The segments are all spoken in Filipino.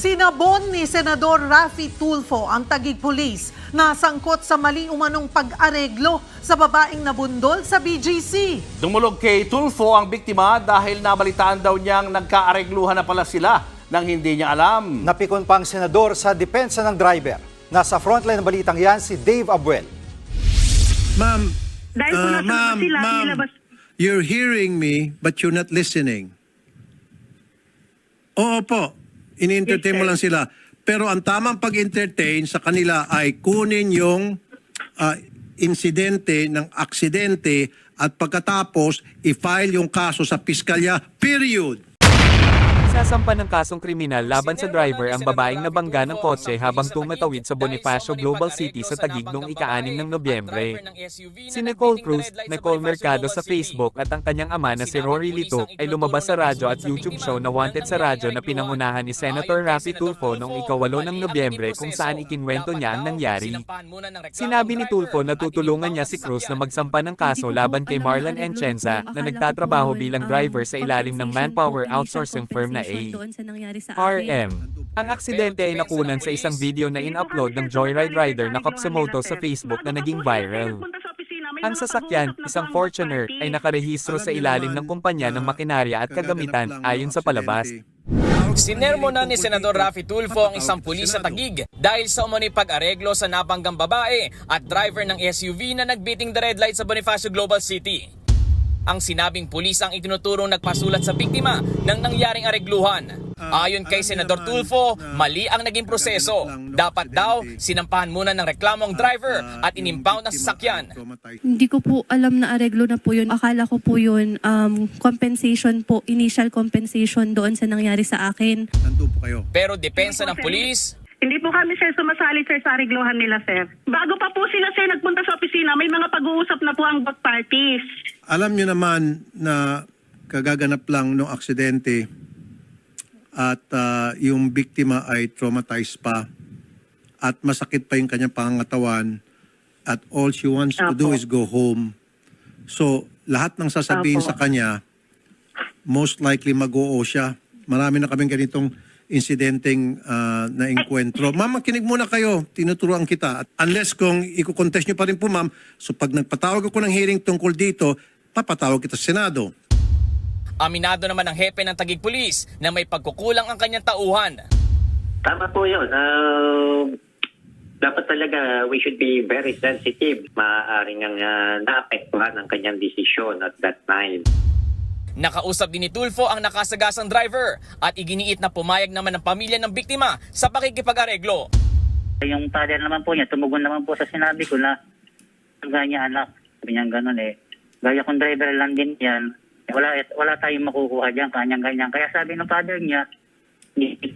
Sinabon ni Senador Raffy Tulfo ang tagig pulis na sangkot sa mali umanong pag-areglo sa babaeng nabundol sa BGC. Dumulog kay Tulfo ang biktima dahil nabalitaan daw niyang nagkaaregluhan na pala sila nang hindi niya alam. Napikon pang senador sa depensa ng driver. Nasa frontline ng balitang yan si Dave Abuel. Ma'am, Dahil uh, ma'am, sila, ma'am, nilabas- you're hearing me but you're not listening. Oo po, ini-entertain Yes, mo lang sila. Pero ang tamang pag-entertain sa kanila ay kunin yung ah, insidente ng aksidente at pagkatapos i-file yung kaso sa piskalya, period. Sasampa ng kasong kriminal laban sa driver ang babaeng nabangga ng kotse habang tumatawid sa Bonifacio Global City sa Taguig noong ika-6 ng Nobyembre. Si Nicole Cruz, Nicole Mercado sa Facebook at ang kanyang ama na si Rory Litok ay lumabas sa radyo at YouTube show na Wanted sa radyo na pinangunahan ni Senator Raffy Tulfo noong ika-8 ng Nobyembre kung saan ikinwento niya ang nangyari. Sinabi ni Tulfo na tutulungan niya si Cruz na magsampa ng kaso laban kay Marlon Enchenza na nagtatrabaho bilang driver sa ilalim ng manpower outsourcing firm na A. RM. Ang aksidente ay nakunan sa isang video na in-upload ng Joyride Rider na Kopsemoto sa Facebook na naging viral. Ang sasakyan, isang Fortuner, ay nakarehistro sa ilalim ng kumpanya ng makinarya at kagamitan ayon sa palabas. Sinermonan ni Senador Raffy Tulfo ang isang pulis sa Tagig dahil sa umano'y pag-areglo sa nabanggang babae at driver ng SUV na nagbiting the red light sa Bonifacio Global City. Ang sinabing pulis ang itinuturong nagpasulat sa biktima ng nangyaring aregluhan. Ayon kay Senador Tulfo, mali ang naging proseso. Dapat daw, sinampahan muna ng reklamo ang driver at inimpound ang sasakyan. Hindi ko po alam na areglo na po yun. Akala ko po yun um, compensation po, initial compensation doon sa nangyari sa akin. Po kayo. Pero depensa ng pulis, Hindi po kami sir sumasali sir sa ariglohan nila sir. Bago pa po sila sir nagpunta sa opisina, may mga pag-uusap na po ang both parties. Alam nyo naman na kagaganap lang ng aksidente at ah, yung biktima ay traumatized pa at masakit pa yung kanyang pangangatawan at all she wants to do is go home. So, lahat ng sasabihin Apo. sa kanya, most likely mag-oo siya. Marami na kaming ganitong insidenteng ah, na enkwentro. Ma'am, makinig muna kayo. Tinuturuan kita. At unless kung iko-contest nyo pa rin po, ma'am, so pag nagpatawag ako ng hearing tungkol dito, papatawag kita sa Senado. aminado naman ang hepe ng Tagig Pulis na may pagkukulang ang kanyang tauhan. Tama po yun. Ah, dapat talaga we should be very sensitive. Maaaring ang ah, naapektuhan ang kanyang desisyon at that time. Nakausap din ni Tulfo ang nakasagasang driver at iginiit na pumayag naman ng pamilya ng biktima sa pakikipag-areglo. Yung father naman po niya, tumugon naman po sa sinabi ko na gaya niya anak. Sabi niya ganun eh. Gaya kong driver lang din yan. Eh, Wala, wala tayong makukuha dyan, kanyang ganyan. Kaya sabi ng father niya,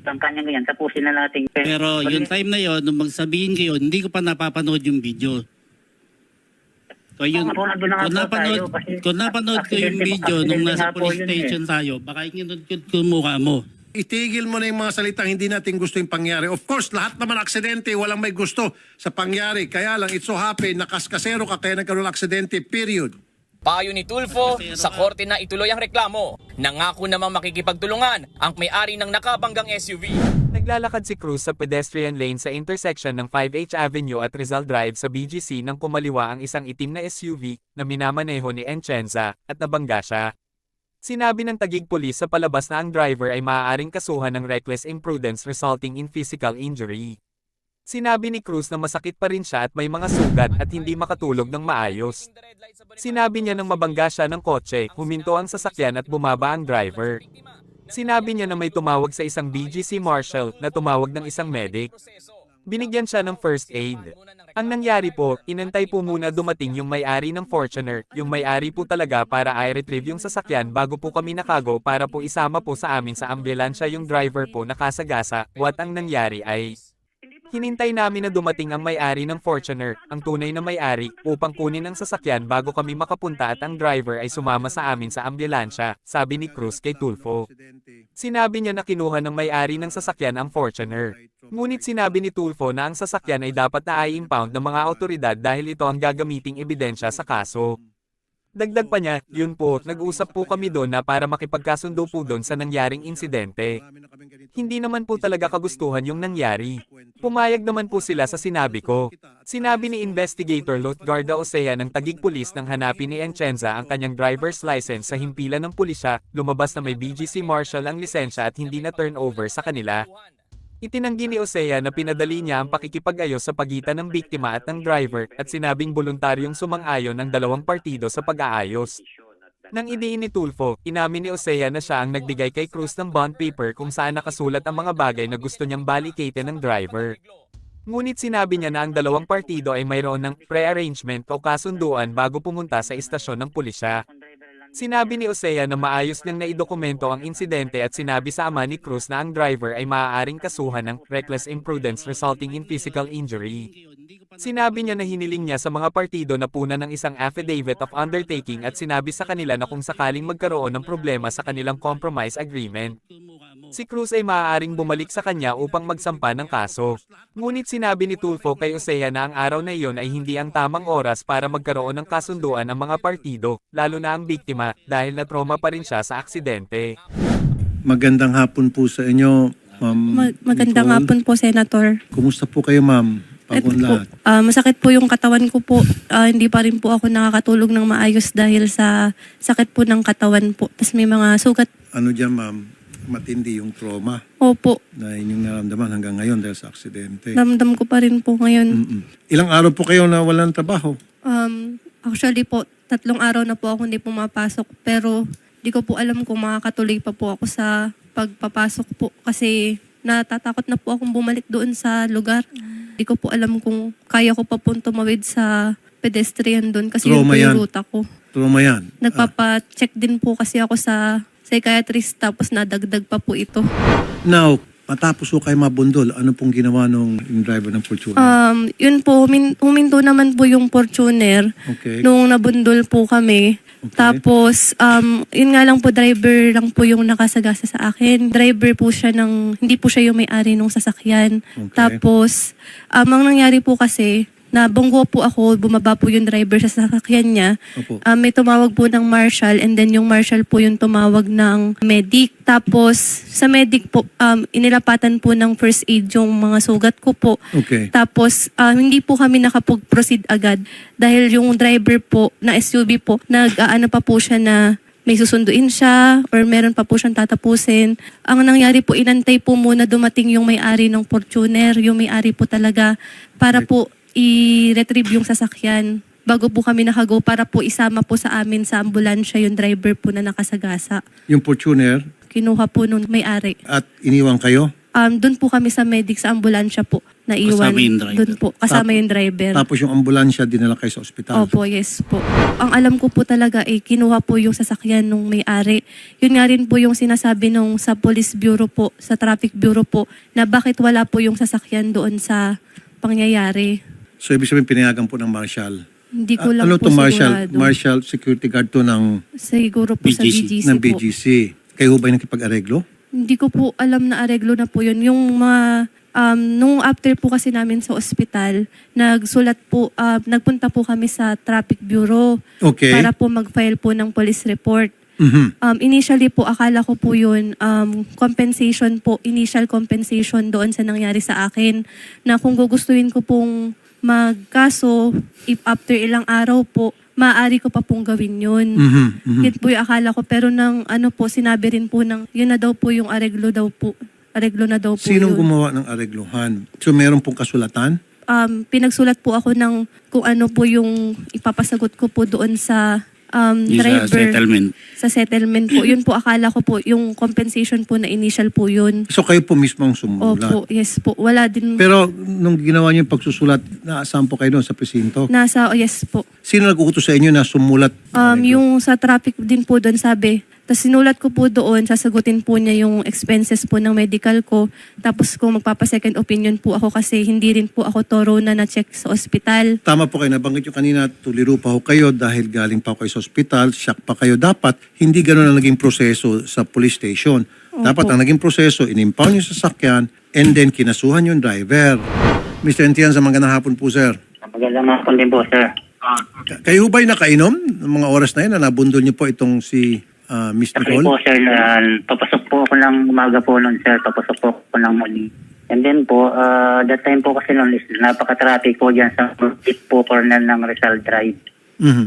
ang kanyang ganyan, tapusin na natin. Pero yung time na yon nung magsabihin kayo, hindi ko pa napapanood yung video. So yun, Ako, nandun na nga kung po napanood, tayo kasi kung napanood ko yung aksidente- video nung aksidente nasa nga po police yun eh. station tayo, baka ikinudkod ko yung mukha mo. Itigil mo na yung mga salitang hindi natin gusto yung pangyari. Of course, lahat naman aksidente, walang may gusto sa pangyari. Kaya lang, it so happen, nakaskasero ka kaya nagkaroon ng aksidente, period. Payo ni Tulfo, sa korte na ituloy ang reklamo. Nangako namang makikipagtulungan ang may-ari ng nakabanggang SUV. Naglalakad si Cruz sa pedestrian lane sa intersection ng 5H Avenue at Rizal Drive sa BGC nang kumaliwa ang isang itim na SUV na minamaneho ni Enchenza at nabangga siya. Sinabi ng tagig pulis sa palabas na ang driver ay maaaring kasuhan ng reckless imprudence resulting in physical injury. Sinabi ni Cruz na masakit pa rin siya at may mga sugat at hindi makatulog ng maayos. Sinabi niya nang mabangga siya ng kotse, huminto ang sasakyan at bumaba ang driver. Sinabi niya na may tumawag sa isang BGC Marshal na tumawag ng isang medic. Binigyan siya ng first aid. Ang nangyari po, inantay po muna dumating yung may-ari ng Fortuner, yung may-ari po talaga para i-retrieve yung sasakyan bago po kami nakago para po isama po sa amin sa ambulansya yung driver po nakasagasa. What ang nangyari ay, Hinintay namin na dumating ang may-ari ng Fortuner, ang tunay na may-ari, upang kunin ang sasakyan bago kami makapunta at ang driver ay sumama sa amin sa ambulansya, sabi ni Cruz kay Tulfo. Sinabi niya na kinuha ng may-ari ng sasakyan ang Fortuner. Ngunit sinabi ni Tulfo na ang sasakyan ay dapat na i-impound ng mga otoridad dahil ito ang gagamiting ebidensya sa kaso. Dagdag pa niya, yun po, nag-usap po kami doon na para makipagkasundo po doon sa nangyaring insidente. Hindi naman po talaga kagustuhan yung nangyari. Pumayag naman po sila sa sinabi ko. Sinabi ni Investigator Lutgarda Osea ng tagig pulis nang hanapin ni Enchenza ang kanyang driver's license sa himpilan ng pulisya, lumabas na may BGC Marshal ang lisensya at hindi na turnover sa kanila. Itinanggi ni Osea na pinadali niya ang pakikipag-ayos sa pagitan ng biktima at ng driver at sinabing voluntaryong sumang-ayon ng dalawang partido sa pag-aayos. Nang idiin ni Tulfo, inamin ni Osea na siya ang nagbigay kay Cruz ng bond paper kung saan nakasulat ang mga bagay na gusto niyang balikatin ng driver. Ngunit sinabi niya na ang dalawang partido ay mayroon ng pre-arrangement o kasunduan bago pumunta sa istasyon ng pulisya. Sinabi ni Osea na maayos niyang naidokumento ang insidente at sinabi sa ama ni Cruz na ang driver ay maaaring kasuhan ng reckless imprudence resulting in physical injury. Sinabi niya na hiniling niya sa mga partido na puna ng isang affidavit of undertaking at sinabi sa kanila na kung sakaling magkaroon ng problema sa kanilang compromise agreement, si Cruz ay maaaring bumalik sa kanya upang magsampa ng kaso. Ngunit sinabi ni Tulfo kay Osea na ang araw na iyon ay hindi ang tamang oras para magkaroon ng kasunduan ang mga partido, lalo na ang biktima, dahil na trauma pa rin siya sa aksidente. Magandang hapon po sa inyo, Ma'am Mag- magandang Nicole. hapon po, Senator. Kumusta po kayo, Ma'am? Ito Pagod po, lahat. ah, masakit po yung katawan ko po. Ah, hindi pa rin po ako nakakatulog ng maayos dahil sa sakit po ng katawan po. Tapos may mga sugat. Ano dyan, Ma'am? Matindi yung trauma Opo, na inyong naramdaman hanggang ngayon dahil sa aksidente. damdam ko pa rin po ngayon. Mm-mm. Ilang araw po kayo na walang trabaho? Um, actually po, tatlong araw na po ako hindi pumapasok. Pero di ko po alam kung makakatuloy pa po ako sa pagpapasok po. Kasi natatakot na po akong bumalik doon sa lugar. Di ko po alam kung kaya ko pa po tumawid sa pedestrian doon. Kasi yun Trauma po yung ruta ko. Trauma yan. Ah, Nagpapa-check din po kasi ako sa psychiatrist tapos nadagdag pa po ito. now, matapos po kayo mabundol, ano pong ginawa nung yung driver ng Fortuner? Um, yun po, humin- huminto naman po yung Fortuner okay. nung nabundol po kami. Okay. Tapos, um, yun nga lang po, driver lang po yung nakasagasa sa akin. Driver po siya ng, hindi po siya yung may-ari ng sasakyan. Okay. Tapos, um, ang nangyari po kasi, nabunggo po ako, bumaba po yung driver sa sasakyan niya. Opo. Um, may tumawag po ng marshal and then yung marshal po yung tumawag ng medic. Tapos sa medic po, um, inilapatan po ng first aid yung mga sugat ko po. Okay. Tapos um, hindi po kami nakapag-proceed agad dahil yung driver po na SUV po, nag-aano pa po siya na may susunduin siya or meron pa po siyang tatapusin. Ang nangyari po, inantay po muna dumating yung may-ari ng Fortuner, yung may-ari po talaga para po i-retrieve yung sasakyan bago po kami nakago para po isama po sa amin sa ambulansya yung driver po na nakasagasa. Yung Fortuner Kinuha po nung may-ari. at iniwan kayo? Um, doon po kami sa medic sa ambulansya po. Naiwan. Kasama yung driver. Doon po. Kasama Tap- yung driver. Tapos yung ambulansya dinala kayo sa ospital? Opo, yes po. Ang alam ko po talaga eh, kinuha po yung sasakyan nung may-ari. Yun nga rin po yung sinasabi nung sa police bureau po, sa traffic bureau po, na bakit wala po yung sasakyan doon sa pangyayari. So ibig sabihin pinayagan po ng marshal? Hindi ko Ah, lang ano po to marshal? sigurado. Marshal security guard to ng, Siguro po sa BGC. BGC ng po. BGC. Kayo ba yung nakipag-areglo? Hindi ko po alam na areglo na po yun. Yung mga, um, nung after po kasi namin sa ospital, nagsulat po, uh, nagpunta po kami sa traffic bureau Okay. para po mag-file po ng police report. Mhm. Um, initially po, akala ko po yun, um, compensation po, initial compensation doon sa nangyari sa akin. Na kung gugustuhin ko pong magkaso, if after ilang araw po, maaari ko pa pong gawin yun. Mhm. Mhm. Yun po yung akala ko. Pero nang ano po, sinabi rin po ng, yun na daw po yung areglo daw po. Areglo na daw po Sinong yun. gumawa ng aregluhan? So meron pong kasulatan? um, pinagsulat po ako ng kung ano po yung ipapasagot ko po doon sa um, Yung sa driver. settlement. Sa settlement po. Yun po, akala ko po, yung compensation po na initial po yun. So kayo po mismo ang sumulat? Opo, yes po. Wala din. Pero nung ginawa niyo yung pagsusulat, naasahan po kayo doon sa presinto? Nasa, oh, yes po. Sino nag-uutos sa inyo na sumulat? Um, yung sa traffic din po doon sabi, tapos sinulat ko po doon, sasagutin po niya yung expenses po ng medical ko. Tapos kung magpapa-second opinion po ako kasi hindi rin po ako thorough na na-check sa ospital. Tama po kayo, nabanggit yung kanina, tuliro pa ho kayo dahil galing pa ho kayo sa ospital, shock pa kayo. Dapat, hindi ganun ang naging proseso sa police station. Dapat ang naging proseso, inimpound yung sasakyan, and then kinasuhan yung driver. Mr. Entienza, magandang hapon po, sir. Magandang hapon din po, sir. Ka- Kayo ba'y nakainom ng mga oras na yun na nabundol niyo po itong si ah, Miss Actually Nicole? po, sir, ah, papasok po ako ng umaga po noon, sir. Papasok po ako ng morning. And then po, ah, that time po kasi noon is napaka-traffic po dyan sa pit po corner ng Rizal Drive. Mhm.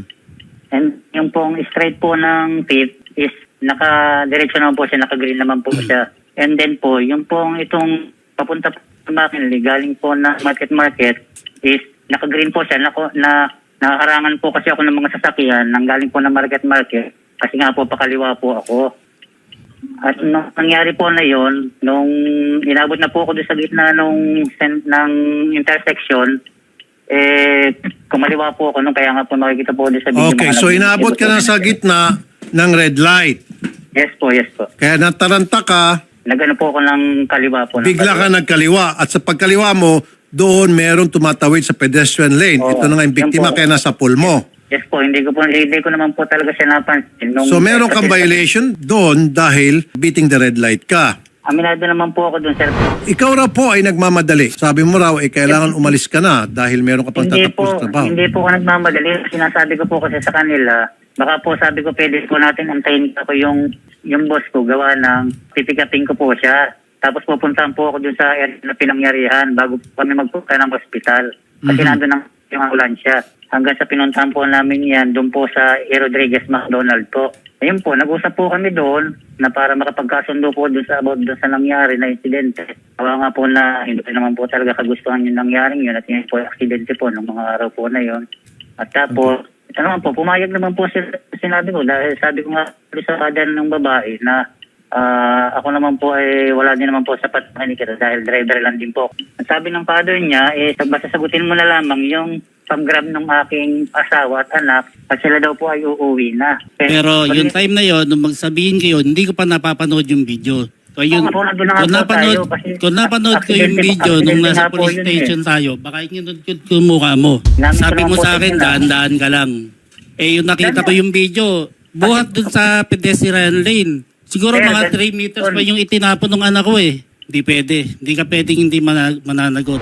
And yung pong straight po ng pit is naka-diretso naman po siya, naka-green naman po siya. And then po, yung pong itong papunta po sa McKinley, galing po na market market is naka-green po siya, nako, na nakaharangan po kasi ako ng mga sasakyan nang galing po ng market market kasi nga po pakaliwa po ako. At nung nangyari po na yon, nung inabot na po ako doon sa gitna nung sen- ng intersection, eh, kumaliwa po ako nung kaya nga po nakikita po doon sa video. Okay, mga so nag- inaabot ka na sa gitna ng red light. Yes po, yes po. Kaya nataranta ka, Nagano po ako ng kaliwa po. ng bigla ka kaliwa. nagkaliwa. At sa pagkaliwa mo, doon merong tumatawid sa pedestrian lane. Oo, Ito na nga yung yan biktima po. kaya nasa pool mo. Yes po, hindi ko po, hindi ko naman po talaga siya napansin. Nung, So meron kang violation doon dahil beating the red light ka. Aminado naman po ako doon, sir. Ikaw raw po ay nagmamadali. Sabi mo raw, eh, kailangan umalis ka na dahil meron ka pang Hindi tatapos po, na trabaho. hindi po ako nagmamadali. Sinasabi ko po kasi sa kanila, baka po sabi ko pwede po natin antayin ako yung yung boss ko gawa ng pipikapin ko po siya. Tapos pupuntahan po ako dun sa area na pinangyarihan bago po kami magpunta ng hospital. Kasi Mhm. nandun ang yung ambulansya. Hanggang sa pinuntahan po namin yan doon po sa E. Rodriguez McDonald po. Ayun po, nag-usap po kami doon na para makapagkasundo po doon sa about doon sa nangyari na insidente. Kawa nga po na hindi naman po talaga kagustuhan yung nangyaring yun at yun po yung aksidente po nung mga araw po na yun. At tapos, naman po, pumayag naman po sila, sinabi ko dahil sabi ko nga sa kadan ng babae na ah, ako naman po ay wala din naman po sapat na kinikita dahil driver lang din po. Ang sabi ng father niya, eh, basta sagutin mo na lamang yung pag-grab ng aking asawa at anak at sila daw po ay uuwi na. Pero yung time na yon nung magsabihin kayo, hindi ko pa napapanood yung video. So yun, po, kung napanood, tayo kasi kung napanood ko yung video nung nasa police yun eh. station tayo, baka inunod ko yung mukha mo. Namin Sabi mo sa akin, daan-daan ka lang. Eh yung nakita ko yung video, buhat dun sa pedestrian lane. Siguro Sir, mga gan- 3 meters pa yung itinapon ng anak ko eh. Hindi pwede. Hindi ka pwedeng hindi mana- mananagot.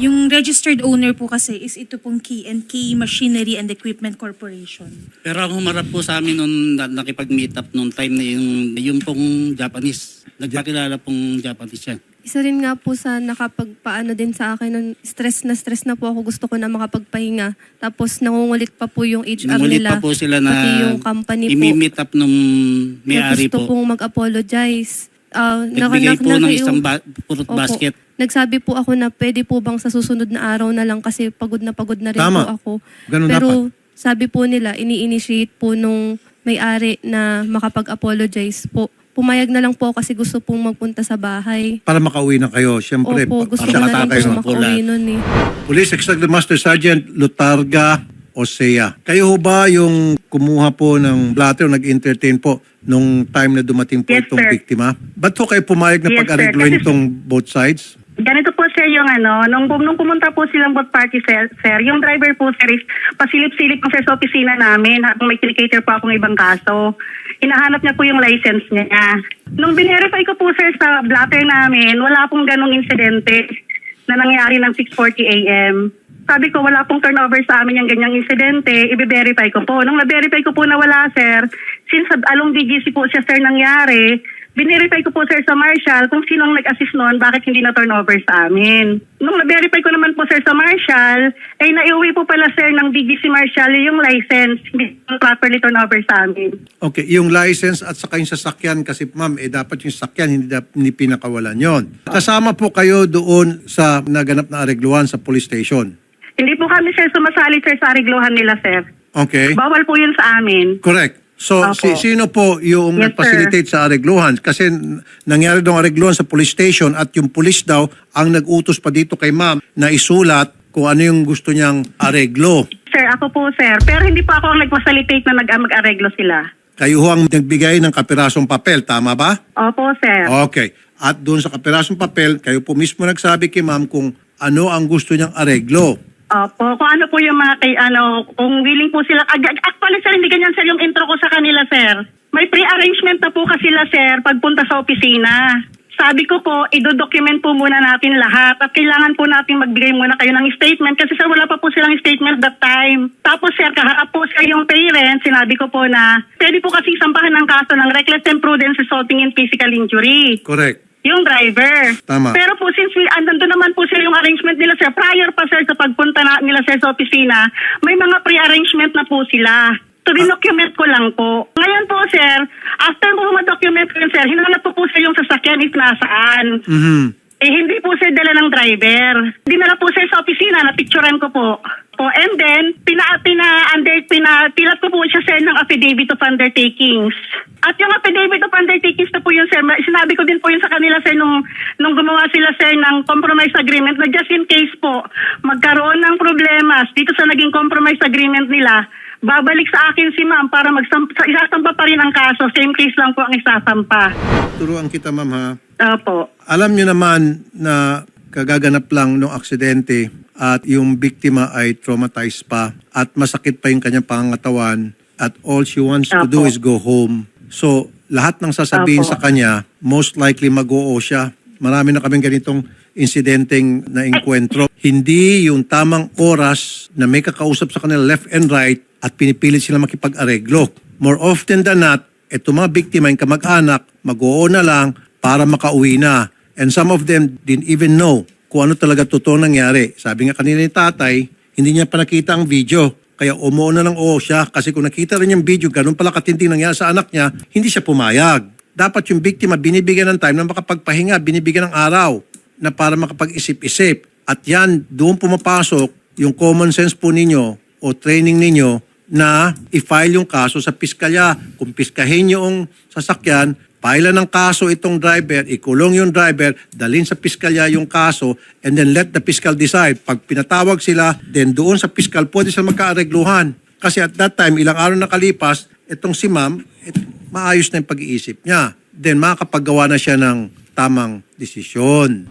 Yung registered owner po kasi is ito pong Key and Key Machinery and Equipment Corporation. Pero ang humarap po sa amin nung na, nakipag-meet up nung time na yung, yung pong Japanese. Nagpakilala pong Japanese siya. Isa rin nga po sa nakapagpaano din sa akin nun, stress na stress na po ako, gusto ko na makapagpahinga. Tapos nangungulit pa po yung HR Nangulit nila. pa po sila na pati yung company po. imi-meet up nung may-ari gusto po. pong mag-apologize. Ah, Nagbigay po ng isang ba- fruit Opo. basket. Nagsabi po ako na pwede po bang sa susunod na araw na lang kasi pagod na pagod na rin Tama. po ako. Ganun Pero dapat. sabi po nila, ini-initiate po nung may-ari na makapag-apologize po. Pumayag na lang po ako kasi gusto pong magpunta sa bahay. Para makauwi na kayo. Siyempre, Opo, gusto para ko na rin matatay po na. makauwi nun eh. Police Executive Master Sergeant Lutarga Osea. Kayo ho ba yung kumuha po ng blatter, nag-entertain po nung time na dumating po Yes, itong sir. biktima? Ba't ho kayo pumayag na Yes, sir. pag-aregloin Kasi- itong both sides? Ganito po sir yung ano, nung, nung pumunta po silang both party sir, sir, yung driver po sir is pasilip-silip po sir sa opisina namin habang may kinikater po akong ibang kaso. Hinahanap niya po yung license niya. Nung binerify ko po sir sa blatter namin, wala pong ganong insidente na nangyari ng 6.40 a.m. Sabi ko, wala pong turnover sa amin yung ganyang insidente, i-verify ko po. Nung na-verify ko po na wala, sir, since along DGC po siya, sir, nangyari, Binerify ko po sir sa Marshall kung sinong nag-assist noon, bakit hindi na turnover sa amin. Nung na-verify ko naman po sir sa Marshall, ay naiuwi po pala sir ng DGC Marshall yung license, hindi properly turnover sa amin. Okay, yung license at saka yung sasakyan kasi ma'am, eh dapat yung sasakyan hindi, dap- hindi pinakawalan yon. Kasama po kayo doon sa naganap na aregluhan sa police station. Hindi po kami sir sumasali sir sa arigluhan nila sir. Okay? Bawal po yun sa amin. Correct. So, Opo. si, sino po yung Yes, nag-facilitate sa aregluhan? Kasi n- nangyari daw ang aregluhan sa police station at yung police daw ang nag-utos pa dito kay ma'am na isulat kung ano yung gusto niyang areglo. Sir, ako po sir. Pero hindi po ako ang nag-facilitate na nag- mag-areglo sila. Kayo ho ang nagbigay ng kapirasong papel, tama ba? Opo sir. Okay. At doon sa kapirasong papel, kayo po mismo nagsabi kay ma'am kung ano ang gusto niyang areglo. Opo, kung ano po yung mga kay ano, kung willing po sila. Ag- Actually sir, hindi ganyan sir yung intro ko sa kanila sir. May pre-arrangement na po kasi sila sir pagpunta sa opisina. sabi ko po, idodocument po muna natin lahat at kailangan po natin magbigay muna kayo ng statement kasi sir, wala pa po silang statement that time. Tapos sir, kaharap po sa yung parents, sinabi ko po na pwede po kasi sampahan ng kaso ng reckless imprudence resulting in physical injury. Correct. Yung driver. Tama. Pero po since we, andun naman po sir yung arrangement nila sir, prior pa sir sa pagpunta na, nila sir sa opisina, may mga pre-arrangement na po sila. To document ko lang po. Ngayon po sir, after mo ma-document ko yun sir, hinanap ko po sir yung sasakyan is nasaan. Mhm. Eh, hindi po sir dala ng driver. Dinala po sir sa opisina, napicturean ko po. Po, and then, pina, pina, under, pina, tilat ko po siya sir ng affidavit of undertakings. At yung affidavit of undertakings na po yun sir, sinabi ko din po yun sa kanila sir nung, nung gumawa sila sir ng compromise agreement na just in case po, magkaroon ng problema dito sa naging compromise agreement nila, babalik sa akin si ma'am para magsampa, pa rin ang kaso. Same case lang po ang isasampa. Turuan kita, ma'am, ha? Opo. Alam nyo naman na kagaganap lang ng aksidente at yung biktima ay traumatized pa at masakit pa yung kanyang pangangatawan at all she wants to do Apo. is go home. So, lahat ng sasabihin Apo. sa kanya, most likely mag-oo siya. Marami na kaming ganitong insidenteng na enkwentro. Hindi yung tamang oras na may kakausap sa kanila left and right at pinipilit sila makipag-areglo. More often than not, eto mga biktima, yung kamag-anak, mag-oo na lang para makauwi na. And some of them didn't even know kung ano talaga totoo nangyari. Sabi nga kanina ni tatay, hindi niya pa nakita ang video. Kaya umuo na ng oo siya kasi kung nakita rin yung video, ganun pala katinding nangyari sa anak niya, hindi siya pumayag. Dapat yung biktima binibigyan ng time na makapagpahinga, binibigyan ng araw na para makapag-isip-isip. At yan, doon pumapasok yung common sense po ninyo o training ninyo na i-file yung kaso sa piskalya. Kung piskahin yung sasakyan, paila ng kaso itong driver, ikulong yung driver, dalhin sa piskalya yung kaso, and then let the fiscal decide. Pag pinatawag sila, then doon sa piskal, pwede sila magkaaregluhan. Kasi at that time, ilang araw nakalipas, itong si ma'am, et, maayos na yung pag-iisip niya. Then makakapaggawa na siya ng tamang desisyon.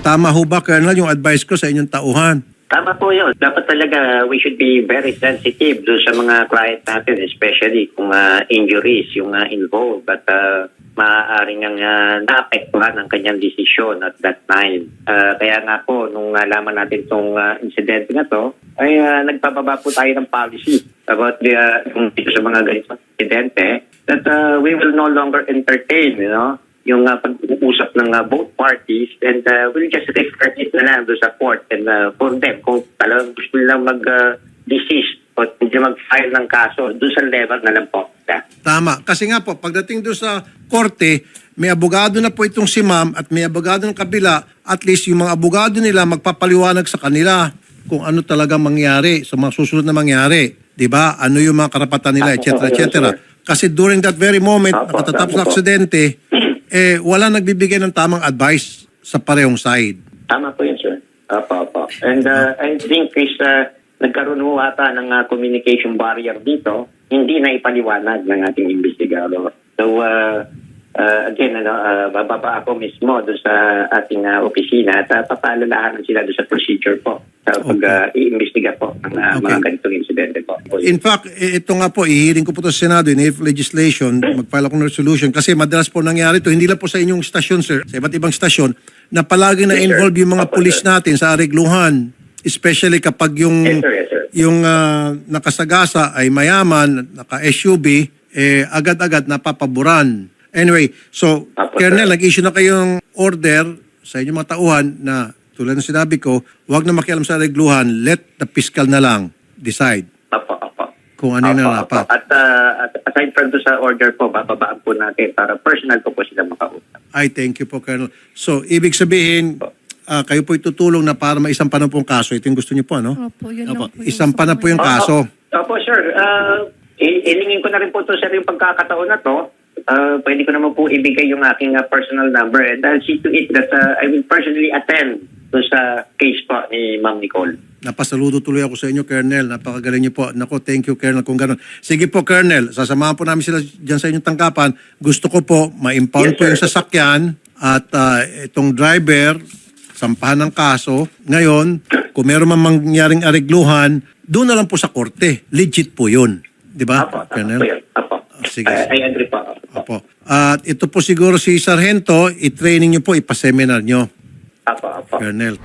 Tama ho ba, Colonel, yung advice ko sa inyong tauhan? Tama po yun. Dapat talaga we should be very sensitive doon sa mga client natin, especially kung ah, injuries yung ah, involved at uh, maaaring ang uh, naapektuhan ang kanyang desisyon at that time. Ah, kaya nga po, nung nalaman natin itong incident na to, ay ah, nagpababa po tayo ng policy about the, ah, dito sa mga ganitong insidente that ah, we will no longer entertain, you know, yung uh, pag-uusap ng uh, both parties and uh, we'll just refer it na lang doon sa court and uh, for them kung talagang gusto nilang mag-desist o hindi mag-file ng kaso doon sa level na lang po. Yeah. Tama. Kasi nga po, pagdating doon sa korte, may abogado na po itong si ma'am at may abogado ng kabila. At least yung mga abogado nila magpapaliwanag sa kanila kung ano talaga mangyari sa mga susunod na mangyari. 'Di ba? Ano yung mga karapatan nila, etc. etc. Kasi during that very moment, ng po. aksidente, eh, wala nagbibigay ng tamang advice sa parehong side. Tama po yun, sir. Opo, opo. And uh, I think is uh, nagkaroon ho ata ng uh, communication barrier dito, hindi na ipaliwanag ng ating investigador. So, uh, uh, again, ano, uh, bababa ako mismo doon sa ating uh, opisina at uh, papaalalahanan sila doon sa procedure po sa pag-iimbestiga po ng uh, mga Okay. ganitong insidente po. In fact, ito nga po, ihiring ko po ito sa Senado in if legislation, mag-file ako ng resolution. Kasi madalas po nangyari ito, hindi lang po sa inyong stasyon, sir, sa iba't ibang stasyon, na palagi na Yes, sir. involve yung mga Opo, pulis sir. natin sa aregluhan. Especially kapag yung Yes, sir. Yes, sir. yung ah, nakasagasa ay mayaman, naka-SUV, eh, agad-agad napapaboran. Anyway, so, Apo, Colonel, nag-issue na kayong order sa inyong mga tauhan na tulad ng sinabi ko, huwag na makialam sa regluhan, let the fiscal na lang decide Opo, opo. kung ano yung Opo, narapat. At, uh, at aside from doon sa order po, bababaan po natin para personal ko po sila makausap. Ay, thank you po, Colonel. So, ibig sabihin, ah, kayo po tutulong na para maisampa na po ang kaso. Ito yung gusto niyo po, ano? Opo, yun lang po yung Isampa na po yung kaso. Opo, sir. Uh, ilingin ko na rin po to sir yung pagkakataon na to. Uh, pwede ko naman po ibigay yung aking uh, personal number and I'll see to it that uh, I will personally attend to sa case po ni Ma'am Nicole. Napasaludo tuloy ako sa inyo, Colonel. Napakagaling niyo po. Nako, thank you, Colonel, kung gano'n. Sige po, Colonel. Sasamahan po namin sila dyan sa inyong tangkapan. Gusto ko po, ma-impound Yes, po sir. yung sasakyan at ah, itong driver, sampahan ng kaso. Ngayon, kung meron man mangyaring aregluhan, doon na lang po sa korte. Legit po yun. Di ba, Colonel? Apo. Ah, sige. I, I agree po. Opo. At ito po siguro si Sargento, i-training nyo po, ipaseminar nyo, Apo, apo. Colonel.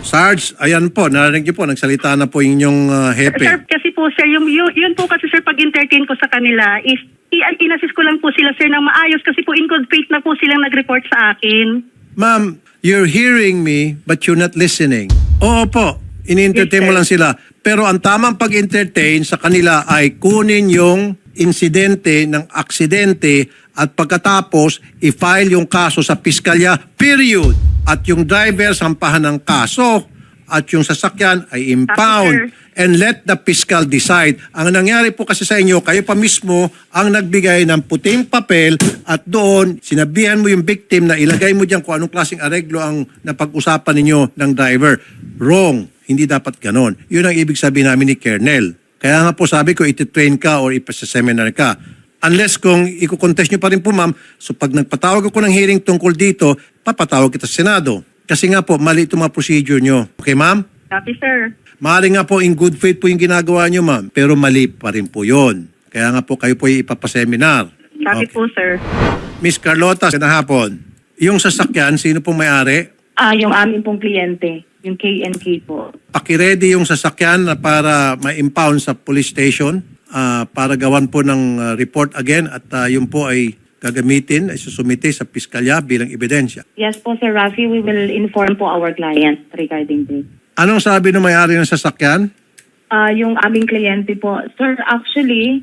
Sarge, ayan po, narinig nyo po, nagsalita na po yung inyong uh, Sir, hepe. kasi po sir, yung, yun, yun po kasi sir, pag-entertain ko sa kanila is, i- inassist ko lang po sila sir ng maayos kasi po in good faith na po silang nag-report sa akin. Ma'am, you're hearing me but you're not listening. Oo po, ini-entertain mo lang sila. Pero ang tamang pag-entertain sa kanila ay kunin yung insidente ng aksidente at pagkatapos i-file yung kaso sa piskalya, period. At yung driver sampahan ng kaso at yung sasakyan ay impound and let the fiscal decide. Ang nangyari po kasi sa inyo, kayo pa mismo ang nagbigay ng puting papel at doon sinabihan mo yung victim na ilagay mo diyan kung anong klaseng areglo ang napag-usapan ninyo ng driver. Wrong. Hindi dapat ganon. Yun ang ibig sabihin namin ni Kernel. Kaya nga po sabi ko, ititrain ka or ipasa-seminar ka. Unless kung iko-contest nyo pa rin po ma'am, so pag nagpatawag ako ng hearing tungkol dito, papatawag kita sa Senado. Kasi nga po, mali itong mga procedure nyo. Okay ma'am? Copy sir. Maaari nga po in good faith po yung ginagawa nyo, ma'am. Pero mali pa rin po yun. Kaya nga po kayo po ipapaseminar. Copy Okay. po sir. Miss Carlota, na hapon. Yung sasakyan, sino pong may-ari? Ah, yung amin pong kliyente, yung KNK po. Pakiready yung sasakyan na para ma-impound sa police station ah, para gawan po ng ah, report again at ah, yun po ay gagamitin, ay susumite sa piskalya bilang ebidensya. Yes po, Sir Rafi, we will inform po our client regarding this. Anong sabi ng may-ari ng sasakyan? Ah, yung aming kliyente po, Sir, actually,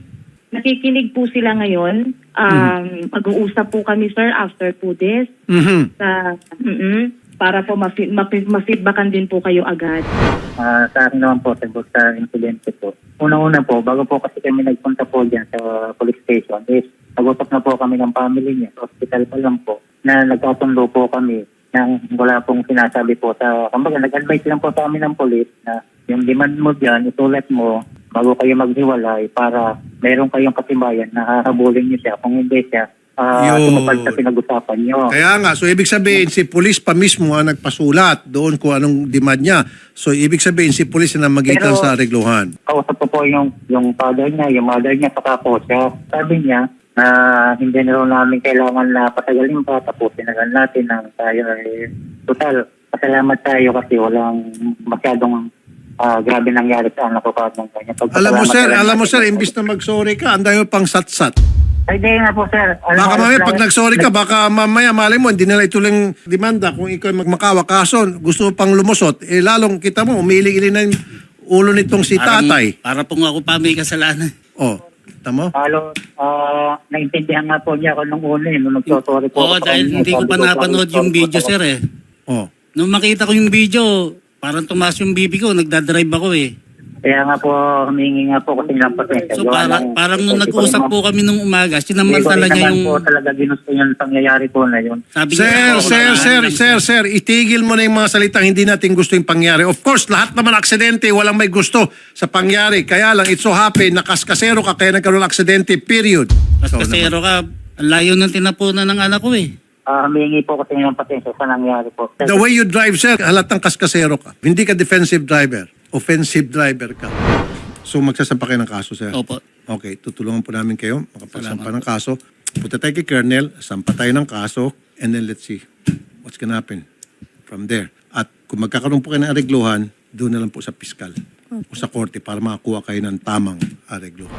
nakikinig po sila ngayon. Um, Mag-uusap po kami, Sir, after po this. Mhm. Sa, mm para po ma-feed- ma- ma-feedbackan din po kayo agad. Ah, sa akin naman po, sagot sa insidente po. Unang-una po, bago po kasi kami nagpunta po dyan sa police station, is nag-usap na po kami ng family niya, hospital pa lang po, na nagkasundo po kami nang wala pong sinasabi po sa, kumbaga nag-advise lang po sa amin ng police na yung demand mo dyan, isulat mo bago kayo maghiwalay para meron kayong katibayan na hahabulin niyo siya. Kung hindi siya, uh, Yun. tumupad sa pinag-usapan niyo. Kaya nga, so ibig sabihin, si police pa mismo ang nagpasulat doon kung anong demand niya. So ibig sabihin, si police na magitan Pero- sa regluhan. kausap ko po yung, yung father niya, yung mother niya, saka po siya. Sabi niya na hindi na raw namin kailangan na patagalin pa, tapusin na lang natin ang tayo ay total. Pasalamat tayo kasi walang masyadong ah, grabe nangyari sa anak ko ng kanya. Alam mo sir, alam mo sir, imbis na mag-sorry ka, ang dami mo pang satsat. Ay, di nga po sir. Alam Baka mo, mamaya pag nag-sorry ka, baka mamaya mali mo, hindi nila ituloy demanda kung ikaw ay magmakawa. Kaso gusto mo pang lumusot, eh lalong kita mo, umiling-iling na yung ulo nitong si Parang- tatay. Para po nga ako pa may kasalanan. Oh, tamo? Halo, ah, naintindihan nga po niya ako nung una eh, nung nagsosorry po. Oo, ako sa dahil kanya. hindi ko Sabi pa napanood sorry yung po video, ako. sir eh. Oh. Nung makita ko yung video, parang tumaas yung bibi ko, nagdadrive ako eh. Kaya nga po, humingi nga po kasi ng pasensya. So Gawa parang, ng- parang nung hindi nag-usap po kami nung umaga, Hindi ko sinamantala rin niya yung... po talaga ginusto yung pangyayari po na yun. Sabi Sir, niya, "Ako, sir, sir, lang." sir, sir, itigil mo na yung mga salitang hindi natin gusto yung pangyari. Of course, lahat naman aksidente, walang may gusto sa pangyari. Kaya lang, it's so happy, nakaskasero ka, kaya nagkaroon ng aksidente, period. Mas Ikaw kasero ka, layo ng tinapunan ng anak ko eh. Ah, humingi po kasi ng pasensya sa nangyari po. The way you drive, sir, halatang kaskasero ka. Hindi ka defensive driver. Offensive driver ka. So magsasampa kayo ng kaso, sir? Opo. Okay, tutulungan po namin kayo makapagsampa ng kaso. Punta tayo kay Colonel, sampa tayo ng kaso, and then let's see what's gonna happen from there. At kung magkakaroon po kayo ng aregluhan, doon na lang po sa piskal o sa korte para makakuha kayo ng tamang aregluhan.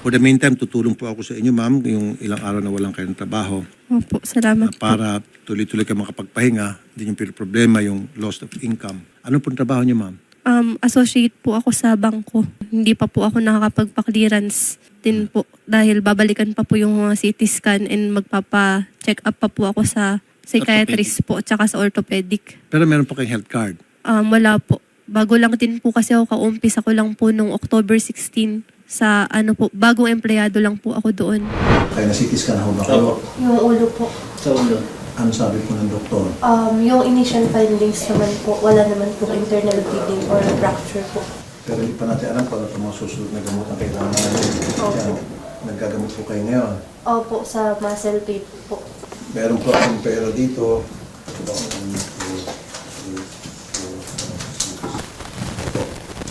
For the meantime, tutulong po ako sa inyo, ma'am, yung ilang araw na walang kayong trabaho Opo, salamat po. para tuloy-tuloy kayo makapagpahinga, hindi yung problema yung loss of income. Ano pong trabaho niyo, ma'am? Um, associate po ako sa bangko. Hindi pa po ako nakakapagpa-clearance din po dahil babalikan pa po yung mga CT scan and magpapa-check up pa po ako sa psychiatrist po at saka sa orthopedic. Pero meron po kayong health card. Um, wala po. Bago lang din po kasi ako kaumpis. Ako lang po nung October 16 sa ano po, bagong empleyado lang po ako doon. Kaya na-CT scan na ho ba kayo? Yung ulo po. Sa ulo. Ano sabi po ng doktor? Um, yung initial findings naman po, wala naman po internal bleeding or fracture po. Pero hindi pa natin alam kung ano mga susunod na gamot ang kailangan natin. Kaya naggagamot po kayo ngayon. Opo, sa muscle pain po. Meron po akong pera dito.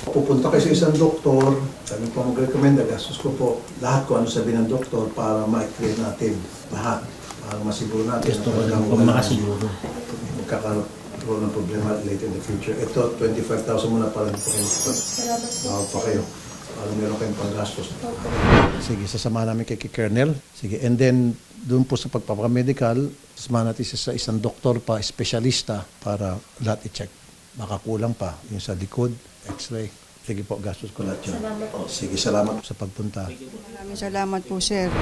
Pupunta kayo sa isang doktor, kami po mag-recommend, gastos ko po lahat ko ano sabi ng doktor para ma-clear natin lahat. Para masiguro natin. Gusto ko na lang po walang- makasiguro. Magkakaroon ng problema later in the future. Ito, 25,000 muna para po kayo. Salamat po. Pa kayo. Para meron kayong panggastos. Sige, sasama namin kay kay Colonel. Sige, and then doon po sa pagpapamedical, sasama natin siya sa isang doktor pa, espesyalista para lahat i-check. Baka kulang pa. Yung sa likod, x-ray. Sige po, gastos ko lahat yun. Salamat po. Sige, salamat sa pagpunta. Maraming salamat po, sir.